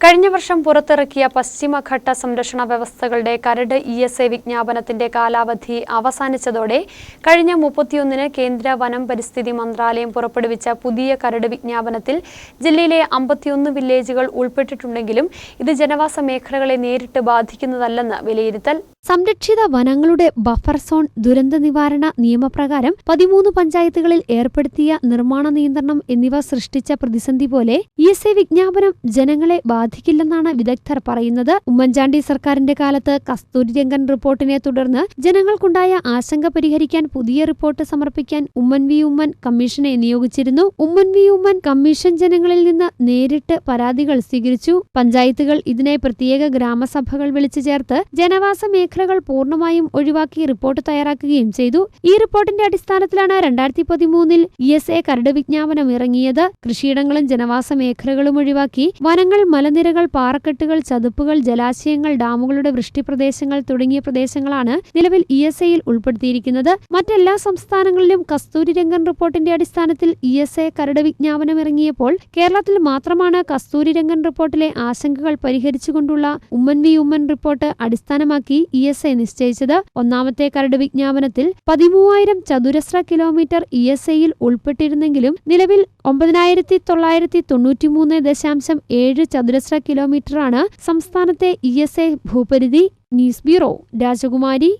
കഴിഞ്ഞ വർഷം പുറത്തിറക്കിയ പശ്ചിമഘട്ട സംരക്ഷണ വ്യവസ്ഥകളുടെ കരട് ഇ എസ് എ വിജ്ഞാപനത്തിന്റെ കാലാവധി അവസാനിച്ചതോടെ കഴിഞ്ഞ മുപ്പത്തിയൊന്നിന് കേന്ദ്ര വനം പരിസ്ഥിതി മന്ത്രാലയം പുറപ്പെടുവിച്ച പുതിയ കരട് വിജ്ഞാപനത്തിൽ ജില്ലയിലെ അമ്പത്തിയൊന്ന് വില്ലേജുകൾ ഉൾപ്പെട്ടിട്ടുണ്ടെങ്കിലും ഇത് ജനവാസ മേഖലകളെ നേരിട്ട് ബാധിക്കുന്നതല്ലെന്ന് വിലയിരുത്തൽ സംരക്ഷിത വനങ്ങളുടെ ബഫർ സോൺ ദുരന്ത നിവാരണ നിയമപ്രകാരം പതിമൂന്ന് പഞ്ചായത്തുകളിൽ ഏർപ്പെടുത്തിയ നിർമ്മാണ നിയന്ത്രണം എന്നിവ സൃഷ്ടിച്ച പ്രതിസന്ധി പോലെ ഇ എസ് എ വിജ്ഞാപനം ജനങ്ങളെ ബാധിക്കില്ലെന്നാണ് വിദഗ്ധർ പറയുന്നത്. ഉമ്മൻചാണ്ടി സർക്കാരിന്റെ കാലത്ത് കസ്തൂരിരംഗൻ റിപ്പോർട്ടിനെ തുടർന്ന് ജനങ്ങൾക്കുണ്ടായ ആശങ്ക പരിഹരിക്കാൻ പുതിയ റിപ്പോർട്ട് സമർപ്പിക്കാൻ ഉമ്മൻ വി ഉമ്മൻ കമ്മീഷനെ നിയോഗിച്ചിരുന്നു. ഉമ്മൻ വി ഉമ്മൻ കമ്മീഷൻ ജനങ്ങളിൽ നിന്ന് നേരിട്ട് പരാതികൾ സ്വീകരിച്ചു. പഞ്ചായത്തുകൾ ഇതിനായി പ്രത്യേക ഗ്രാമസഭകൾ വിളിച്ചു ചേർത്ത് ജനവാസ മേഖലകൾ പൂർണമായും ഒഴിവാക്കി റിപ്പോർട്ട് തയ്യാറാക്കുകയും ചെയ്തു. ഈ റിപ്പോർട്ടിന്റെ അടിസ്ഥാനത്തിലാണ് രണ്ടായിരത്തി പതിമൂന്നിൽ ഇ എസ് എ കരട് വിജ്ഞാപനം ഇറങ്ങിയത്. കൃഷിയിടങ്ങളും ജനവാസ മേഖലകളും ഒഴിവാക്കി വനങ്ങൾ മലനിരകൾ പാറക്കെട്ടുകൾ ചതുപ്പുകൾ ജലാശയങ്ങൾ ഡാമുകളുടെ വൃഷ്ടിപ്രദേശങ്ങൾ തുടങ്ങിയ പ്രദേശങ്ങളാണ് നിലവിൽ ഇ എസ് എയിൽ ഉൾപ്പെടുത്തിയിരിക്കുന്നത്. മറ്റെല്ലാ സംസ്ഥാനങ്ങളിലും കസ്തൂരി രംഗൻ റിപ്പോർട്ടിന്റെ അടിസ്ഥാനത്തിൽ ഇ എസ് എ കരട് വിജ്ഞാപനം ഇറങ്ങിയപ്പോൾ കേരളത്തിൽ മാത്രമാണ് കസ്തൂരി രംഗൻ റിപ്പോർട്ടിലെ ആശങ്കകൾ പരിഹരിച്ചുകൊണ്ടുള്ള ഉമ്മൻ വി ഉമ്മൻ റിപ്പോർട്ട് അടിസ്ഥാനമാക്കി എസ് എ നിശ്ചയിച്ചത്. ഒന്നാമത്തെ കരട് വിജ്ഞാപനത്തിൽ പതിമൂവായിരം ചതുരശ്ര കിലോമീറ്റർ ഇ എസ് എയിൽ ഉൾപ്പെട്ടിരുന്നെങ്കിലും നിലവിൽ ഒമ്പതിനായിരത്തി തൊള്ളായിരത്തി തൊണ്ണൂറ്റിമൂന്ന് ദശാംശം ഏഴ് ചതുരശ്ര കിലോമീറ്ററാണ് സംസ്ഥാനത്തെ E S A ഭൂപരിധി. News bureau Rajakumari.